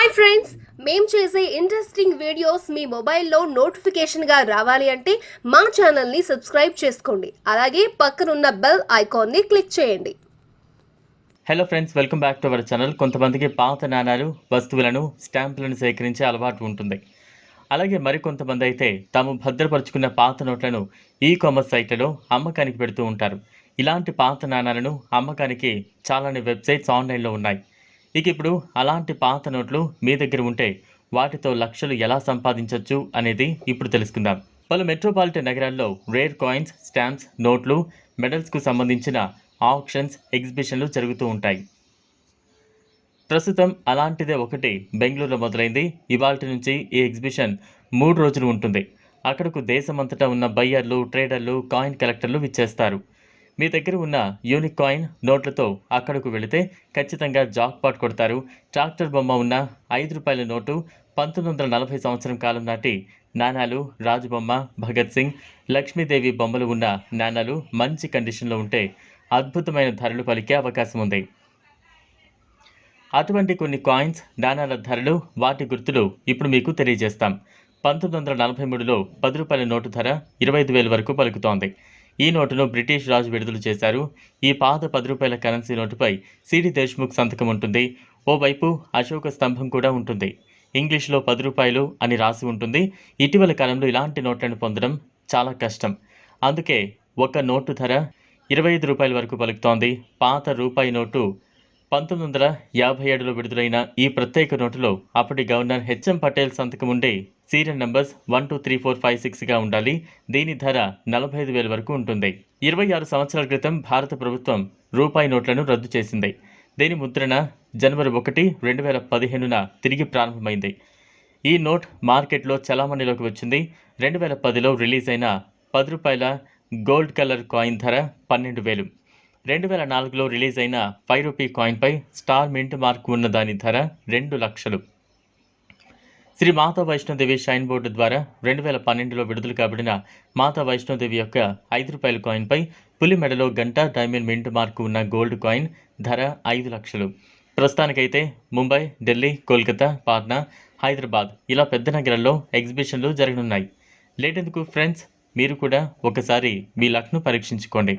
Hi friends మేము చేసే interesting videos మీ మొబైల్లో నోటిఫికేషన్గా రావాలి అంటే మా ఛానల్ని సబ్స్క్రైబ్ చేసుకోండి. అలాగే పక్కనున్న బెల్ ఐకాన్ని క్లిక్ చేయండి. Hello friends welcome back to our channel కొంతమందికి పాత నాణాలు వస్తువులను స్టాంపులను సేకరించే అలవాటు ఉంటుంది. అలాగే మరికొంతమంది అయితే తాము భద్రపరుచుకున్న పాత నోట్లను ఈ కామర్స్ సైట్లలో అమ్మకానికి పెడుతూ ఉంటారు. ఇలాంటి పాత నాణాలను అమ్మకానికి చాలానే వెబ్సైట్స్ ఆన్లైన్లో ఉన్నాయి. ఇక ఇప్పుడు అలాంటి పాత నోట్లు మీ దగ్గర ఉంటే వాటితో లక్షలు ఎలా సంపాదించవచ్చు అనేది ఇప్పుడు తెలుసుకుందాం. పలు మెట్రోపాలిటన్ నగరాల్లో రేర్ కాయిన్స్ స్టాంప్స్ నోట్లు మెడల్స్కు సంబంధించిన ఆప్షన్స్ ఎగ్జిబిషన్లు జరుగుతూ ఉంటాయి. ప్రస్తుతం అలాంటిదే ఒకటి బెంగళూరులో మొదలైంది. ఇవాళ నుంచి ఈ ఎగ్జిబిషన్ మూడు రోజులు ఉంటుంది. అక్కడకు దేశమంతటా ఉన్న బయ్యర్లు ట్రేడర్లు కాయిన్ కలెక్టర్లు విచ్చేస్తారు. మీ దగ్గర ఉన్న యూనిక్ కాయిన్ నోట్లతో అక్కడకు వెళితే ఖచ్చితంగా జాక్పాట్ కొడతారు. ట్రాక్టర్ బొమ్మ ఉన్న ఐదు రూపాయల నోటు పంతొమ్మిది వందల నలభై సంవత్సరం కాలం నాటి నాణాలు రాజుబొమ్మ భగత్ సింగ్ లక్ష్మీదేవి బొమ్మలు ఉన్న నాణాలు మంచి కండిషన్లో ఉంటే అద్భుతమైన ధరలు పలికే అవకాశం ఉంది. అటువంటి కొన్ని కాయిన్స్ నాణాల ధరలు వాటి గుర్తులు ఇప్పుడు మీకు తెలియజేస్తాం. పంతొమ్మిది వందల నలభై మూడులో పది రూపాయల నోటు ధర ఇరవై ఐదు వేల వరకు పలుకుతోంది. ఈ నోటును బ్రిటిష్ రాజు విడుదల చేశారు. ఈ పాత పది రూపాయల కరెన్సీ నోటుపై సిడి దేశ్ముఖ్ సంతకం ఉంటుంది. ఓవైపు అశోక స్తంభం కూడా ఉంటుంది. ఇంగ్లీష్లో పది రూపాయలు అని రాసి ఉంటుంది. ఇటీవల కాలంలో ఇలాంటి నోట్లను పొందడం చాలా కష్టం. అందుకే ఒక నోటు ధర ఇరవై ఐదు రూపాయల వరకు పలుకుతోంది. పాత రూపాయి నోటు పంతొమ్మిది వందల యాభై ఏడులో విడుదలైన ఈ ప్రత్యేక నోటులో అప్పటి గవర్నర్ హెచ్ఎం పటేల్ సంతకం ఉండే serial numbers one two three four five సిక్స్గా ఉండాలి. దీని ధర నలభై ఐదు వేల వరకు ఉంటుంది. ఇరవై ఆరు సంవత్సరాల క్రితం భారత ప్రభుత్వం రూపాయి నోట్లను రద్దు చేసింది. దీని ముద్రణ జనవరి ఒకటి రెండు వేల పదిహేనున తిరిగి ప్రారంభమైంది. ఈ నోట్ మార్కెట్లో చలామణిలోకి వచ్చింది. రెండు వేల పదిలో రిలీజ్ అయిన పది రూపాయల గోల్డ్ కలర్ కాయిన్ ధర పన్నెండు వేలు. రెండు వేల నాలుగులో రిలీజ్ అయిన ఫైవ్ రూపీ కాయిన్పై స్టార్ మింట్ మార్క్ ఉన్న దాని ధర రెండు లక్షలు. శ్రీ మాతా వైష్ణోదేవి షైన్ బోర్డు ద్వారా రెండు వేల పన్నెండులో విడుదల కాబడిన మాతా వైష్ణోదేవి యొక్క ఐదు రూపాయల కాయిన్పై పులి మెడలో గంట డైమండ్ మింట్ మార్క్ ఉన్న గోల్డ్ కాయిన్ ధర ఐదు లక్షలు. ప్రస్తుతానికైతే ముంబై ఢిల్లీ కోల్కతా పాట్నా హైదరాబాద్ ఇలా పెద్ద నగరాల్లో ఎగ్జిబిషన్లు జరగనున్నాయి. లేటెందుకు ఫ్రెండ్స్? మీరు కూడా ఒకసారి మీ లక్ను పరీక్షించుకోండి.